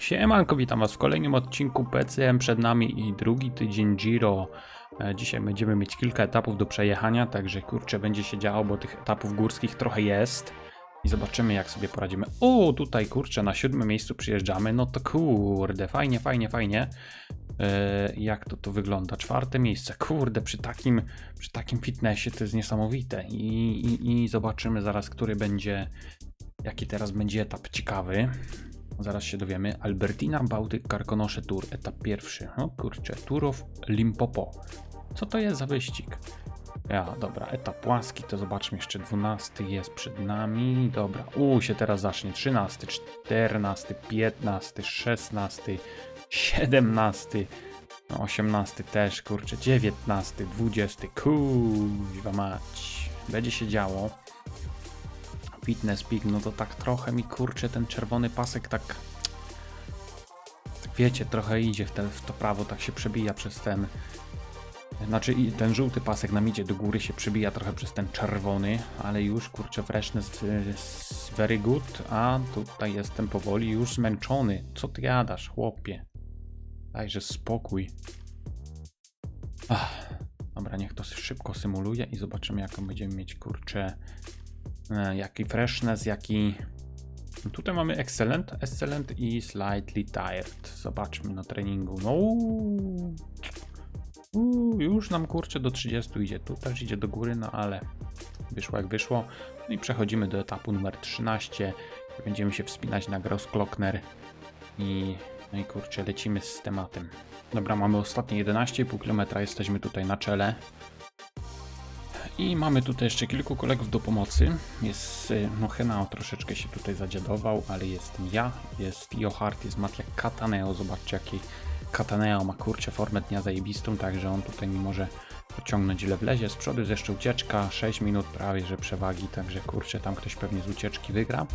Siemanko, witam was w kolejnym odcinku PCM. Przed nami i drugi tydzień Giro. E, Dzisiaj będziemy mieć kilka etapów do przejechania, także kurczę, będzie się działo, bo tych etapów górskich trochę jest. I zobaczymy, jak sobie poradzimy. O, tutaj kurczę, na siódmym miejscu przyjeżdżamy. No to kurde, fajnie, fajnie, fajnie. E, jak to to wygląda? Czwarte miejsce. Kurde, przy takim, przy takim fitnessie to jest niesamowite. I, i, I zobaczymy zaraz, który będzie, jaki teraz będzie etap ciekawy. Zaraz się dowiemy. Albertina Bałtyk Karkonosze Tour, etap pierwszy. No kurczę, Tour of Limpopo. Co to jest za wyścig? Ja, dobra, etap łaski, to zobaczmy jeszcze 12 jest przed nami. Dobra, u się teraz zacznie 13, 14, 15, 16, 17, no 18 też, kurczę, 19, 20, kuźwa mać. Będzie się działo. Fitness Peak, no to tak trochę mi kurczę ten czerwony pasek tak, wiecie, trochę idzie w, te, w to prawo, tak się przebija przez ten, znaczy ten żółty pasek nam idzie do góry, się przebija trochę przez ten czerwony, ale już kurczę freshness is very good, a tutaj jestem powoli już zmęczony. Co ty jadasz, chłopie? Dajże spokój. Ach, dobra, niech to szybko symuluje i zobaczymy jaką będziemy mieć kurczę e, jaki freshness, jaki... No Tutaj mamy excellent, excellent i slightly tired. Zobaczmy na treningu. No, już nam kurczę do 30 idzie. Tu też idzie do góry, no ale wyszło jak wyszło. No i przechodzimy do etapu numer 13. Będziemy się wspinać na Grossglockner i no i kurczę, lecimy z tematem. Dobra, mamy ostatnie 11,5 km, jesteśmy tutaj na czele. I mamy tutaj jeszcze kilku kolegów do pomocy. Jest, y, no Henao troszeczkę się tutaj zadziadował, ale jestem ja, jest Johart, jest Matia Cataneo. Zobaczcie jaki Cataneo ma kurczę formę dnia zajebistą, także on tutaj mi może pociągnąć ile wlezie. Z przodu jest jeszcze ucieczka, 6 minut prawie, że przewagi, także kurczę, tam ktoś pewnie z ucieczki wygra.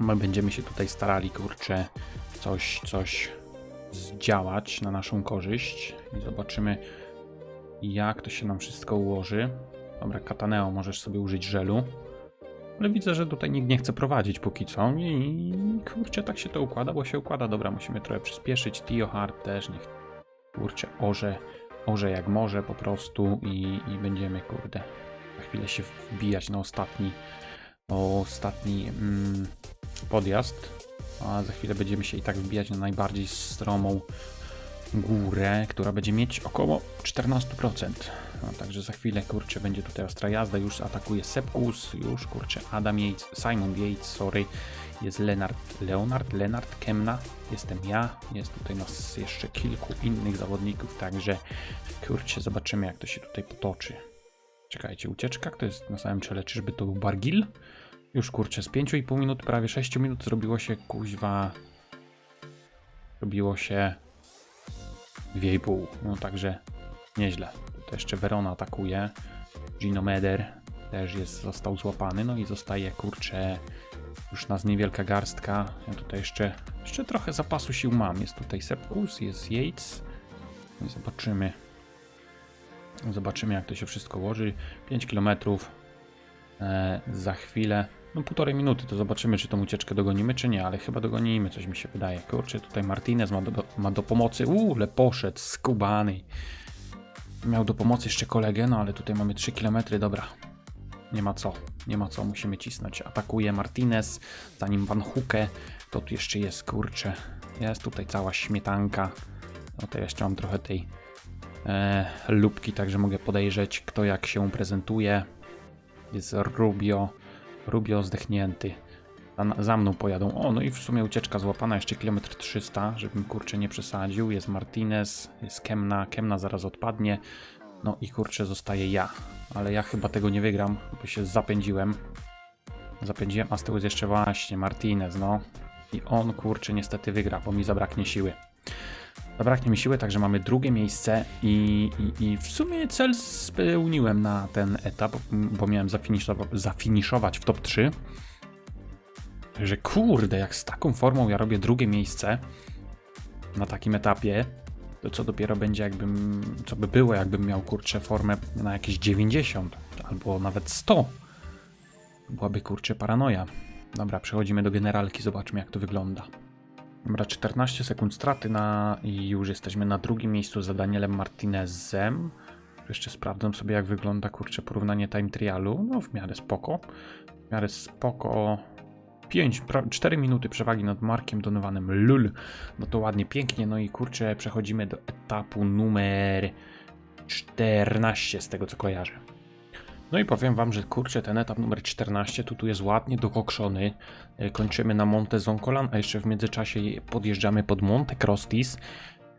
My będziemy się tutaj starali, kurczę, coś, coś zdziałać na naszą korzyść i zobaczymy jak to się nam wszystko ułoży. Dobra, Kataneo, możesz sobie użyć żelu. Ale widzę, że tutaj nikt nie chce prowadzić póki co i kurczę, tak się to układa, bo się układa. Dobra, musimy trochę przyspieszyć. Tio Hard też niech kurczę orze, orze jak może po prostu i, i będziemy, kurde, za chwilę się wbijać na ostatni, ostatni mm, podjazd. A za chwilę będziemy się i tak wbijać na najbardziej stromą górę, która będzie mieć około 14%. No, także za chwilę, kurczę, będzie tutaj ostra jazda, już atakuje Sepkus, już, kurczę, Adam Yates, Simon Yates, sorry, jest Leonard, Leonard, Leonard Kemna, jestem ja, jest tutaj nas jeszcze kilku innych zawodników, także, kurczę, zobaczymy jak to się tutaj potoczy. Czekajcie, ucieczka, kto jest na samym czele, czyżby to był Bargil? Już, kurczę, z 5,5 minut, prawie 6 minut zrobiło się, kuźwa, robiło się 2,5. No także nieźle. Tutaj jeszcze Verona atakuje. Gino Meder też jest, został złapany. No i zostaje kurczę już nas niewielka garstka. Ja tutaj jeszcze, jeszcze trochę zapasu sił mam. Jest tutaj Sepkus, jest Yates. No i zobaczymy. Zobaczymy jak to się wszystko łoży. 5 km e, za chwilę. No półtorej minuty, to zobaczymy, czy tą ucieczkę dogonimy, czy nie, ale chyba dogonimy, coś mi się wydaje. Kurczę, tutaj Martinez ma do, ma do pomocy. Uuu, ale poszedł, skubany. Miał do pomocy jeszcze kolegę, no ale tutaj mamy 3 km, dobra. Nie ma co, nie ma co, musimy cisnąć. Atakuje Martinez, zanim Van Huke, to tu jeszcze jest, kurczę. Jest tutaj cała śmietanka. No to jeszcze mam trochę tej e, lubki, także mogę podejrzeć, kto jak się prezentuje. Jest Rubio. Rubio zdechnięty. Za, mną pojadą. O, no i w sumie ucieczka złapana, jeszcze kilometr 300, żebym kurczę nie przesadził. Jest Martinez, jest Kemna, Kemna zaraz odpadnie. No i kurczę zostaje ja. Ale ja chyba tego nie wygram, bo się zapędziłem. Zapędziłem, a z tyłu jest jeszcze właśnie Martinez, no. I on kurczę niestety wygra, bo mi zabraknie siły. Zabraknie mi siły, także mamy drugie miejsce i, i, i w sumie cel spełniłem na ten etap, bo miałem zafiniszować, zafiniszować w top 3. Także kurde, jak z taką formą ja robię drugie miejsce na takim etapie, to co dopiero będzie jakbym, co by było jakbym miał kurczę formę na jakieś 90 albo nawet 100. Byłaby kurczę paranoja. Dobra, przechodzimy do generalki, zobaczmy jak to wygląda. Dobra, 14 sekund straty na i już jesteśmy na drugim miejscu za Danielem Martinezem. Jeszcze sprawdzam sobie jak wygląda kurczę porównanie time trialu. No w miarę spoko. W miarę spoko. 5, 4 minuty przewagi nad Markiem Donowanym Lul. No to ładnie, pięknie. No i kurczę, przechodzimy do etapu numer 14 z tego co kojarzę. No i powiem wam, że kurczę, ten etap numer 14 tu, tu jest ładnie dokokszony. E, Kończymy na Monte Zoncolan, a jeszcze w międzyczasie podjeżdżamy pod Monte Crostis,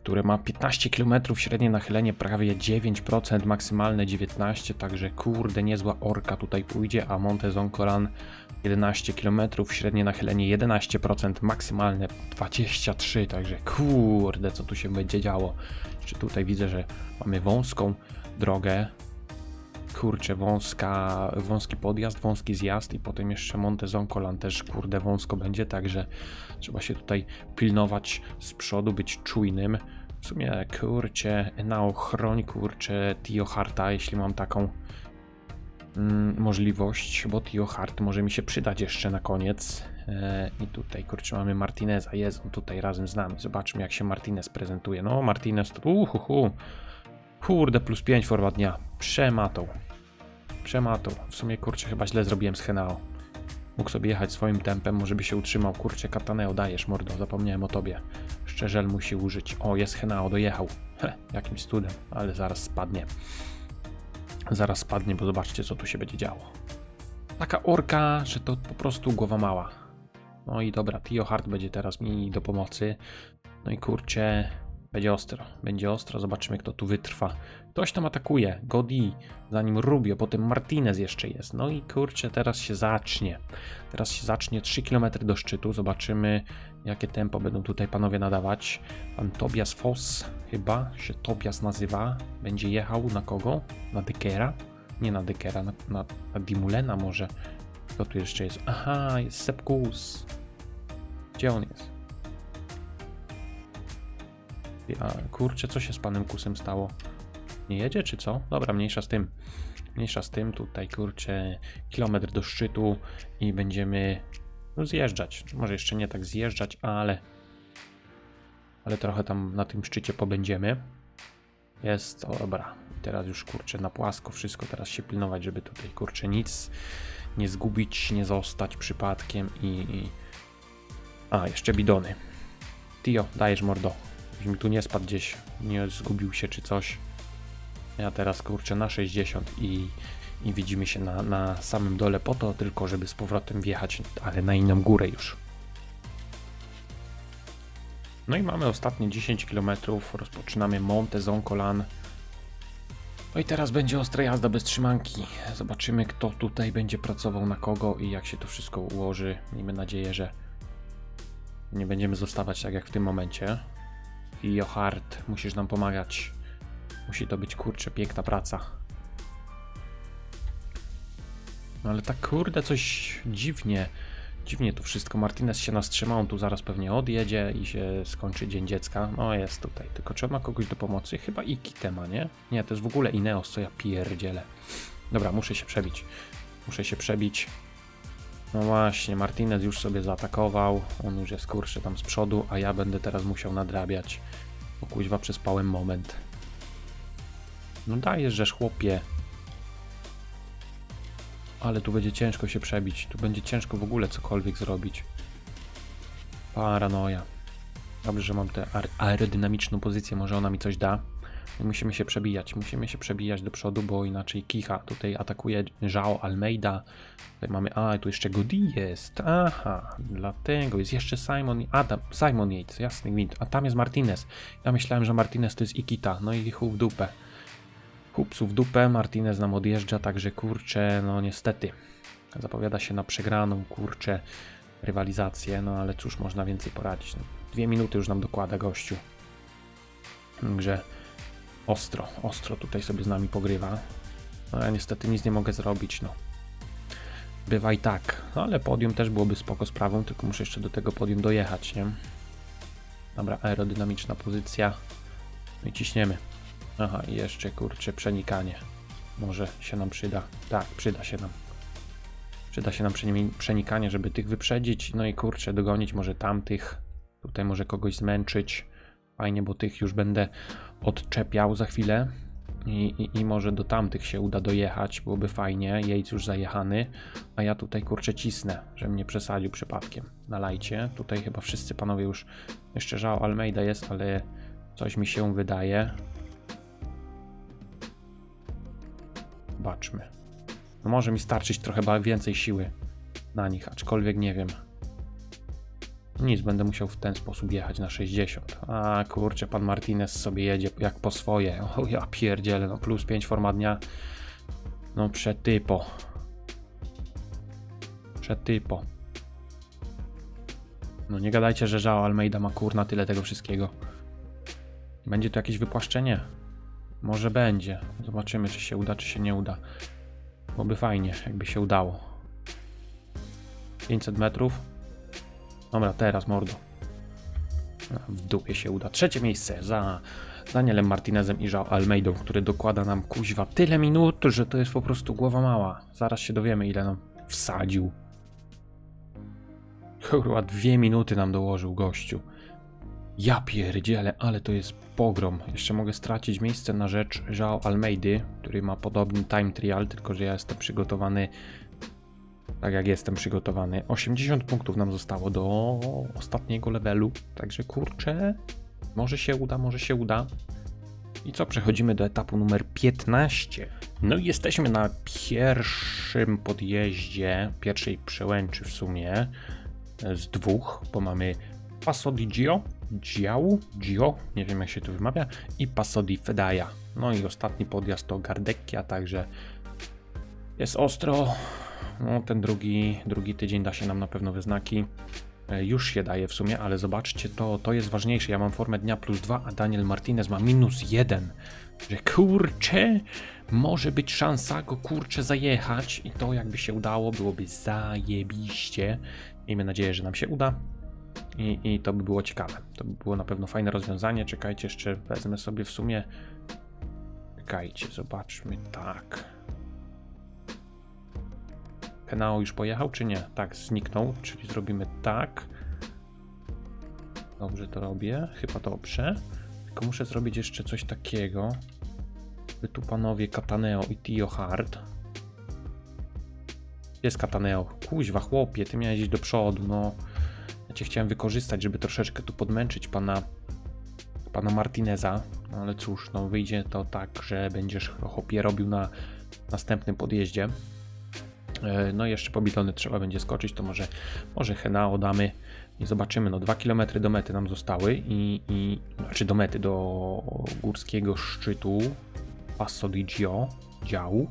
które ma 15 km, średnie nachylenie prawie 9%, maksymalne 19%, także kurde, niezła orka tutaj pójdzie, a Monte Zoncolan 11 km, średnie nachylenie 11%, maksymalne 23%, także kurde, co tu się będzie działo. Jeszcze tutaj widzę, że mamy wąską drogę, kurczę, wąska, wąski podjazd, wąski zjazd i potem jeszcze Monte Zoncolan też, kurde, wąsko będzie, także trzeba się tutaj pilnować z przodu, być czujnym. W sumie, kurczę, na ochroń, kurczę, Tio Harta, jeśli mam taką mm, możliwość, bo Tio Hart może mi się przydać jeszcze na koniec. E, I tutaj, kurczę, mamy Martineza, jest on tutaj razem z nami. Zobaczmy, jak się Martinez prezentuje. No, Martinez, to uhuhu. Kurde, plus 5 forma dnia. Przematą. Przematą. W sumie, kurczę, chyba źle zrobiłem z Henao. Mógł sobie jechać swoim tempem, może by się utrzymał. Kurczę, Kataneo, dajesz, mordo, zapomniałem o tobie. Szczerze musi użyć. O, jest Henao, dojechał. Heh, jakimś cudem, ale zaraz spadnie. Zaraz spadnie, bo zobaczcie, co tu się będzie działo. Taka orka, że to po prostu głowa mała. No i dobra, Tio Hart będzie teraz mi do pomocy. No i kurczę, będzie ostro, będzie ostro, zobaczymy kto tu wytrwa. Ktoś tam atakuje, Godi, zanim Rubio, potem Martinez jeszcze jest. No i kurczę, teraz się zacznie. Teraz się zacznie 3 km do szczytu, zobaczymy jakie tempo będą tutaj panowie nadawać. Pan Tobias Foss, chyba się Tobias nazywa, będzie jechał na kogo? Na Dekera? Nie na Dekera, na, na, na Dimulena może. Kto tu jeszcze jest? Aha, jest Sepkus. Gdzie on jest? A kurczę, co się z panem Kusem stało? Nie jedzie, czy co? Dobra, mniejsza z tym. Mniejsza z tym, tutaj kurczę, kilometr do szczytu i będziemy no, zjeżdżać. Może jeszcze nie tak zjeżdżać, ale ale trochę tam na tym szczycie pobędziemy. Jest, dobra. Teraz już kurczę na płasko wszystko, teraz się pilnować, żeby tutaj kurczę nic nie zgubić, nie zostać przypadkiem i... i... A, jeszcze bidony. Tio, dajesz mordo. Żebyś mi tu nie spadł gdzieś, nie zgubił się czy coś. Ja teraz kurczę na 60 i, i widzimy się na, na samym dole po to tylko, żeby z powrotem wjechać, ale na inną górę już. No i mamy ostatnie 10 km, rozpoczynamy Monte Zoncolan. No i teraz będzie ostra jazda bez trzymanki. Zobaczymy kto tutaj będzie pracował na kogo i jak się to wszystko ułoży. Miejmy nadzieję, że nie będziemy zostawać tak jak w tym momencie. I Johart, musisz nam pomagać. Musi to być kurczę piękna praca. No ale tak kurde coś dziwnie. Dziwnie tu wszystko. Martinez się nastrzyma, on tu zaraz pewnie odjedzie i się skończy Dzień Dziecka. No jest tutaj, tylko ma kogoś do pomocy? Chyba Iki tema, nie? Nie, to jest w ogóle Ineos, co ja pierdzielę. Dobra, muszę się przebić. Muszę się przebić. No właśnie, Martinez już sobie zaatakował, on już jest kurczę tam z przodu, a ja będę teraz musiał nadrabiać. Bo kuźwa przespałem moment. No dajesz, żeż chłopie. Ale tu będzie ciężko się przebić, tu będzie ciężko w ogóle cokolwiek zrobić. Paranoja. Dobrze, że mam tę aer- aerodynamiczną pozycję, może ona mi coś da. Musimy się przebijać, musimy się przebijać do przodu, bo inaczej Kicha tutaj atakuje João Almeida. Tutaj mamy, a tu jeszcze Godi jest, aha, dlatego jest jeszcze Simon, Adam, Simon Yates, jasny gwint, a tam jest Martinez. Ja myślałem, że Martinez to jest Ikita, no i chup w dupę. Hupsu w dupę, Martinez nam odjeżdża, także kurczę, no niestety. Zapowiada się na przegraną, kurczę, rywalizację, no ale cóż, można więcej poradzić. No, dwie minuty już nam dokłada gościu. Także ostro, ostro tutaj sobie z nami pogrywa. No ja niestety nic nie mogę zrobić, no. Bywa i tak, no, ale podium też byłoby spoko sprawą, tylko muszę jeszcze do tego podium dojechać, nie? Dobra, aerodynamiczna pozycja. No i ciśniemy. Aha, i jeszcze kurczę przenikanie. Może się nam przyda. Tak, przyda się nam. Przyda się nam przeni- przenikanie, żeby tych wyprzedzić, no i kurczę dogonić może tamtych. Tutaj może kogoś zmęczyć. Fajnie, bo tych już będę odczepiał za chwilę. I, i, I może do tamtych się uda dojechać, byłoby fajnie. Jejc już zajechany, a ja tutaj kurczę cisnę, żebym nie przesadził przypadkiem. Na lajcie. Tutaj chyba wszyscy panowie już. Jeszcze żał Almeida jest, ale coś mi się wydaje. Zobaczmy. No może mi starczyć trochę więcej siły na nich, aczkolwiek nie wiem. Nic, będę musiał w ten sposób jechać na 60. A kurczę, pan Martinez sobie jedzie jak po swoje. O ja pierdzielę, no plus 5 forma dnia. No przetypo. Przetypo. No nie gadajcie, że Żao Almeida ma kurna tyle tego wszystkiego. Będzie to jakieś wypłaszczenie? Może będzie. Zobaczymy, czy się uda, czy się nie uda. Byłoby fajnie, jakby się udało. 500 metrów. Dobra, teraz mordo. W dupie się uda. Trzecie miejsce za Danielem Martinezem i João Almeidą, który dokłada nam kuźwa tyle minut, że to jest po prostu głowa mała. Zaraz się dowiemy, ile nam wsadził. Kurwa, dwie minuty nam dołożył gościu. Ja pierdzielę, ale to jest pogrom. Jeszcze mogę stracić miejsce na rzecz João Almeidy, który ma podobny time trial, tylko że ja jestem przygotowany tak jak jestem przygotowany. 80 punktów nam zostało do ostatniego levelu, także kurczę, może się uda, może się uda. I co, przechodzimy do etapu numer 15. No i jesteśmy na pierwszym podjeździe, pierwszej przełęczy w sumie, z dwóch, bo mamy Passo di Gio, Gio, nie wiem jak się to wymawia, i Passo di. No i ostatni podjazd to Gardecchia, także jest ostro. No, ten drugi, drugi tydzień da się nam na pewno wyznaki. E, Już się daje w sumie, ale zobaczcie, to, to jest ważniejsze. Ja mam formę dnia plus 2, a Daniel Martinez ma minus 1. Że kurczę, może być szansa go kurczę zajechać i to jakby się udało, byłoby zajebiście. Miejmy nadzieję, że nam się uda. I, I to by było ciekawe. To by było na pewno fajne rozwiązanie. Czekajcie, jeszcze wezmę sobie w sumie. Czekajcie, zobaczmy. Tak. Kenao już pojechał, czy nie? Tak, zniknął, czyli zrobimy tak. Dobrze to robię, chyba dobrze. Tylko muszę zrobić jeszcze coś takiego. By tu panowie Kataneo i Tio Hard. Jest Kataneo? Kuźwa, chłopie, ty miałeś iść do przodu, no. Ja cię chciałem wykorzystać, żeby troszeczkę tu podmęczyć pana pana Martineza, no ale cóż, no wyjdzie to tak, że będziesz chłopie robił na następnym podjeździe. E, No jeszcze po bidony trzeba będzie skoczyć, to może, może Henao damy i zobaczymy. No 2 km do mety nam zostały i, i znaczy do mety, do górskiego szczytu Passo di Gio, działu,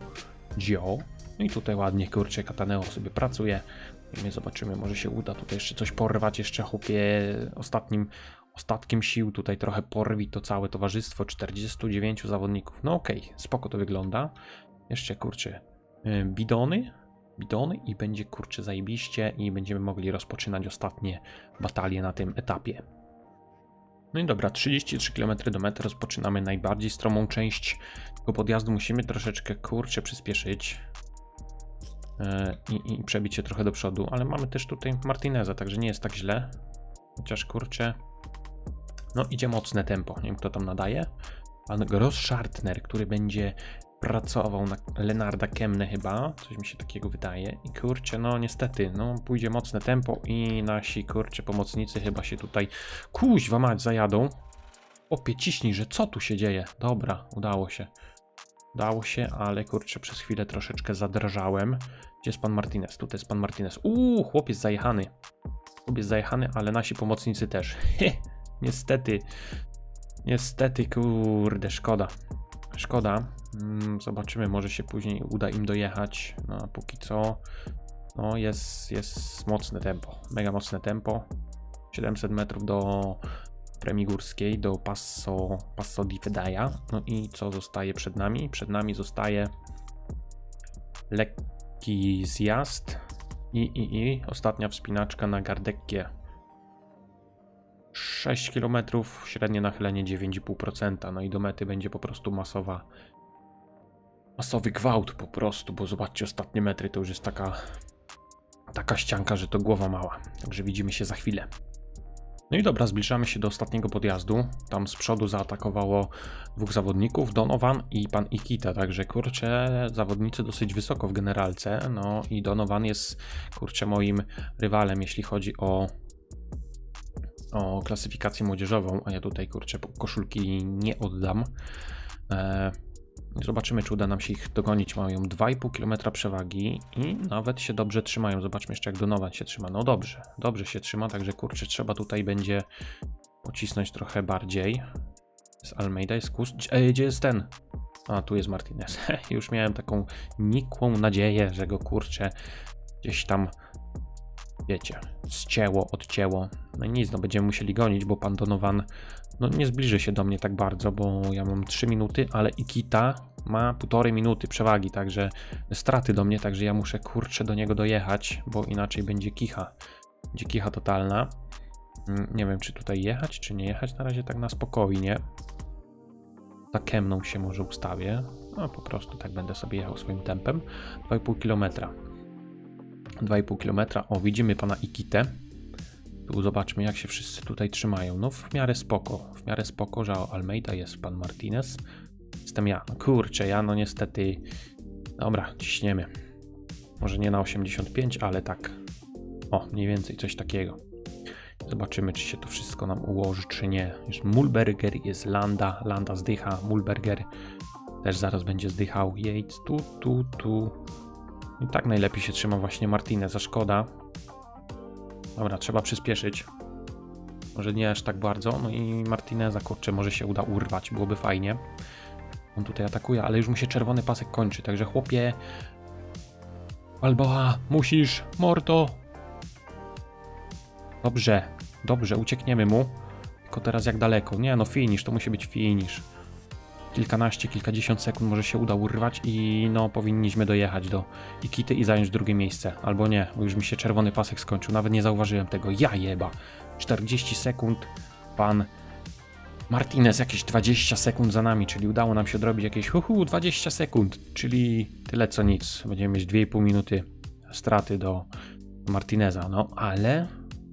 Gio. No i tutaj ładnie, kurczę, Kataneo sobie pracuje. I my zobaczymy, może się uda tutaj jeszcze coś porwać, jeszcze chłopie ostatnim ostatkiem sił tutaj trochę porwi to całe towarzystwo, 49 zawodników. No okej, spoko to wygląda. Jeszcze kurczę, y, bidony, bidony i będzie kurczę zajebiście i będziemy mogli rozpoczynać ostatnie batalie na tym etapie. No i dobra, 33 km do mety rozpoczynamy najbardziej stromą część tego podjazdu. Musimy troszeczkę kurczę przyspieszyć e, i, i przebić się trochę do przodu, ale mamy też tutaj Martineza, także nie jest tak źle. Chociaż kurczę, no idzie mocne tempo, nie wiem kto tam nadaje. Pan Gross-Schartner, który będzie pracował na Lenarda Kemne chyba, coś mi się takiego wydaje. I kurczę, no niestety, no pójdzie mocne tempo i nasi kurczę pomocnicy chyba się tutaj kuźwa mać zajadą. Opie ciśnij, że co tu się dzieje? Dobra, udało się. Udało się, ale kurczę, przez chwilę troszeczkę zadrżałem. Gdzie jest pan Martinez? Tutaj jest pan Martinez. Uuu, chłopiec zajechany. Chłopiec zajechany, ale nasi pomocnicy też. Niestety. Niestety, kurde, szkoda. Szkoda. Mm, Zobaczymy, może się później uda im dojechać. No, a póki co, no jest, jest mocne tempo. Mega mocne tempo. 700 metrów do premii górskiej, do Passo, Passo di. No i co zostaje przed nami? Przed nami zostaje lekki zjazd i, i, i ostatnia wspinaczka na Gardeckie. 6 km, średnie nachylenie 9,5%. No i do mety będzie po prostu masowa. Masowy gwałt po prostu, bo zobaczcie, ostatnie metry to już jest taka. Taka ścianka, że to głowa mała. Także widzimy się za chwilę. No i dobra, zbliżamy się do ostatniego podjazdu. Tam z przodu zaatakowało dwóch zawodników, Donovan i pan Ikita, także kurczę, zawodnicy dosyć wysoko w generalce. No i Donovan jest kurczę moim rywalem, jeśli chodzi o o klasyfikację młodzieżową, a ja tutaj kurczę koszulki nie oddam. E, Zobaczymy, czy uda nam się ich dogonić. Mają 2,5 km przewagi i nawet się dobrze trzymają. Zobaczmy jeszcze, jak Donovan się trzyma. No dobrze, dobrze się trzyma, także kurczę, trzeba tutaj będzie pocisnąć trochę bardziej. Z Almeida jest kus... Ej, gdzie jest ten? A, tu jest Martinez. Już miałem taką nikłą nadzieję, że go kurczę gdzieś tam, wiecie, zcięło, odcięło. No i nic, no będziemy musieli gonić, bo pan Donovan no nie zbliży się do mnie tak bardzo, bo ja mam 3 minuty, ale Ikita ma półtorej minuty przewagi, także straty do mnie, także ja muszę kurczę do niego dojechać, bo inaczej będzie kicha. Będzie kicha totalna. Mm, Nie wiem, czy tutaj jechać, czy nie jechać. Na razie tak na spokojnie. Za kemną się może ustawię. No po prostu tak będę sobie jechał swoim tempem. 2,5 km. 2,5 km. O, widzimy pana Ikitę. Tu zobaczmy, jak się wszyscy tutaj trzymają. No, w miarę spoko. W miarę spoko, że Almeida jest pan Martinez. Jestem ja. No, kurczę, ja no niestety. Dobra, ciśniemy. Może nie na 85, ale tak. O, mniej więcej coś takiego. Zobaczymy, czy się to wszystko nam ułoży, czy nie. Jest Mulberger, jest Landa. Landa zdycha. Mulberger też zaraz będzie zdychał. Yates, tu, tu, tu. I tak najlepiej się trzyma właśnie Martinez, a szkoda. Dobra, trzeba przyspieszyć. Może nie aż tak bardzo. No i Martineza, kurczę, może się uda urwać, byłoby fajnie. On tutaj atakuje, ale już mu się czerwony pasek kończy, także chłopie. Balboa, musisz, mordo. Dobrze, dobrze, uciekniemy mu. Tylko teraz jak daleko? Nie, no finish, to musi być finish. Kilkanaście, kilkadziesiąt sekund może się uda urwać i no powinniśmy dojechać do Ikity i zająć drugie miejsce. Albo nie, bo już mi się czerwony pasek skończył, nawet nie zauważyłem tego. Ja jeba. 40 sekund, pan Martinez jakieś 20 sekund za nami, czyli udało nam się odrobić jakieś huhu 20 sekund, czyli tyle co nic. Będziemy mieć 2,5 minuty straty do Martineza, no ale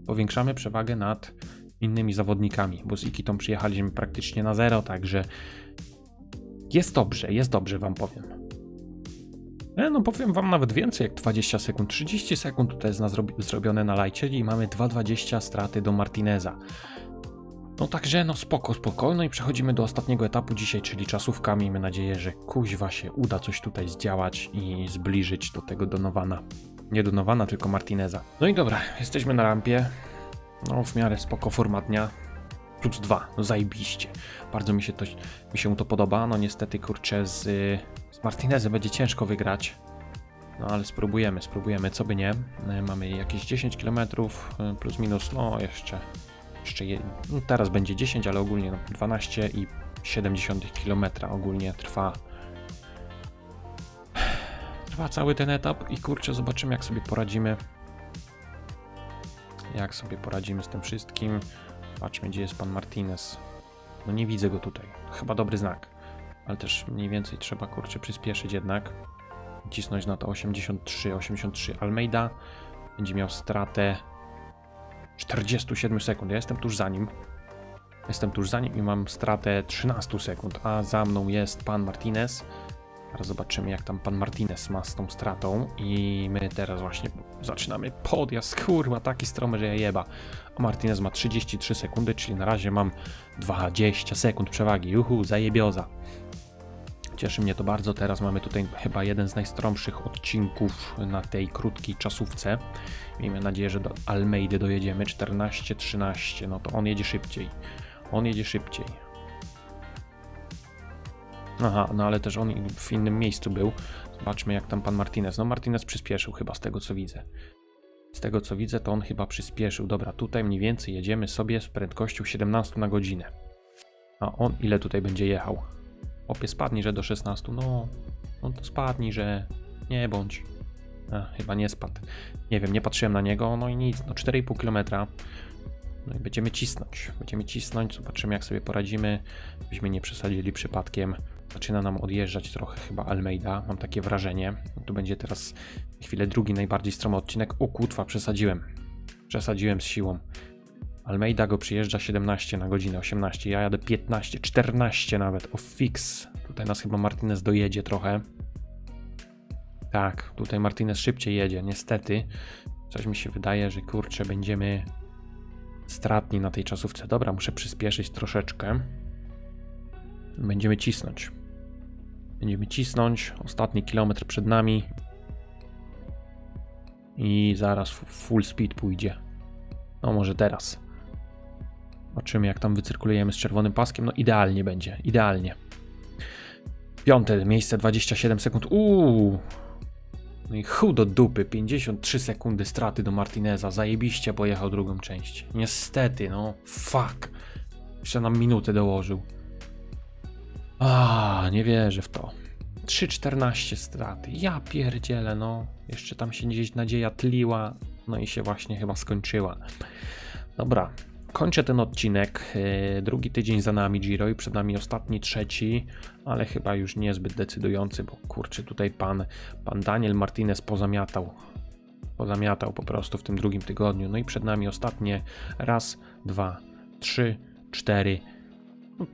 powiększamy przewagę nad innymi zawodnikami, bo z Ikitą przyjechaliśmy praktycznie na zero, także jest dobrze, jest dobrze wam powiem. E, no powiem wam nawet więcej jak 20 sekund, 30 sekund tutaj jest na zrobi- zrobione na lajcie i mamy 2,20 straty do Martineza. No także no spoko, spokojno i przechodzimy do ostatniego etapu dzisiaj, czyli czasówka. Miejmy nadzieję, że kuźwa się uda coś tutaj zdziałać i zbliżyć do tego Donowana. Nie Donowana, tylko Martineza. No i dobra, jesteśmy na rampie. No w miarę spoko format dnia. Plus dwa, no zajebiście. Bardzo mi się to, mi się to podoba. No niestety kurczę z, z Martinezem będzie ciężko wygrać. No ale spróbujemy, spróbujemy, co by nie. E, Mamy jakieś 10 km plus minus, no jeszcze jeszcze je, no teraz będzie 10, ale ogólnie no 12,7 km ogólnie trwa trwa cały ten etap i kurczę zobaczymy jak sobie poradzimy jak sobie poradzimy z tym wszystkim patrzmy gdzie jest pan Martinez no nie widzę go tutaj chyba dobry znak ale też mniej więcej trzeba kurczę przyspieszyć jednak cisnąć na to 83 83 Almeida będzie miał stratę 47 sekund. Ja jestem tuż za nim. Jestem tuż za nim i mam stratę 13 sekund, a za mną jest pan Martinez. Teraz zobaczymy, jak tam pan Martinez ma z tą stratą. I my teraz właśnie zaczynamy podjazd. Kurwa, taki stromy, że ja jeba. A Martinez ma 33 sekundy, czyli na razie mam 20 sekund przewagi. Juhu, zajebioza. Cieszy mnie to bardzo. Teraz mamy tutaj chyba jeden z najstromszych odcinków na tej krótkiej czasówce. Miejmy nadzieję, że do Almeidy dojedziemy. 14-13, no to on jedzie szybciej. On jedzie szybciej. Aha, no ale też on w innym miejscu był. Zobaczmy, jak tam pan Martinez. No, Martinez przyspieszył chyba z tego co widzę. Z tego co widzę, to on chyba przyspieszył. Dobra, tutaj mniej więcej jedziemy sobie z prędkością 17 na godzinę. A on ile tutaj będzie jechał? Opie spadnij, że do 16. No, no to spadnij, że nie bądź. A, chyba nie spadł. Nie wiem, nie patrzyłem na niego. No i nic, no 4,5 km. No i będziemy cisnąć. Będziemy cisnąć, zobaczymy jak sobie poradzimy. Byśmy nie przesadzili przypadkiem. Zaczyna nam odjeżdżać trochę chyba Almeida, mam takie wrażenie. Tu będzie teraz chwilę drugi najbardziej stromy odcinek. O kutwa, przesadziłem. Przesadziłem z siłą. Almeida go przyjeżdża 17 na godzinę, 18. Ja jadę 15, 14 nawet. O fix. Tutaj nas chyba Martinez dojedzie trochę. Tak, tutaj Martinez szybciej jedzie, niestety. Coś mi się wydaje, że kurczę, będziemy stratni na tej czasówce. Dobra, muszę przyspieszyć troszeczkę. Będziemy cisnąć. Będziemy cisnąć. Ostatni kilometr przed nami. I zaraz full speed pójdzie. No może teraz. Zobaczymy jak tam wycyrkulujemy z czerwonym paskiem. No idealnie będzie, idealnie. Piąte miejsce 27 sekund. Uuu. No i chuj do dupy, 53 sekundy straty do Martineza. Zajebiście pojechał drugą część. Niestety, no. Fuck. Jeszcze nam minutę dołożył. A, nie wierzę w to. 3,14 straty. Ja pierdzielę, no. Jeszcze tam się gdzieś nadzieja tliła. No i się właśnie chyba skończyła. Dobra, kończę ten odcinek. Yy, Drugi tydzień za nami Giro i przed nami ostatni, trzeci, ale chyba już niezbyt decydujący, bo kurczę, tutaj pan, pan Daniel Martinez pozamiatał. Pozamiatał po prostu w tym drugim tygodniu. No i przed nami ostatnie raz, dwa, trzy, cztery,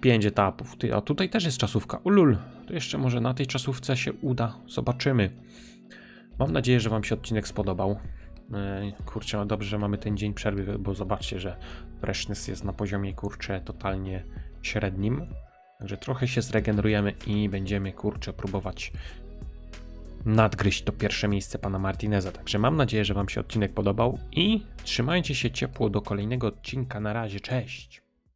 pięć etapów. Ty, a tutaj też jest czasówka. Ulul, to jeszcze może na tej czasówce się uda. Zobaczymy. Mam nadzieję, że Wam się odcinek spodobał. E, Kurczę, no dobrze, że mamy ten dzień przerwy, bo zobaczcie, że Freshness jest na poziomie, kurczę, totalnie średnim. Także trochę się zregenerujemy i będziemy, kurczę, próbować nadgryźć to pierwsze miejsce pana Martineza. Także mam nadzieję, że Wam się odcinek podobał i trzymajcie się ciepło do kolejnego odcinka. Na razie, cześć!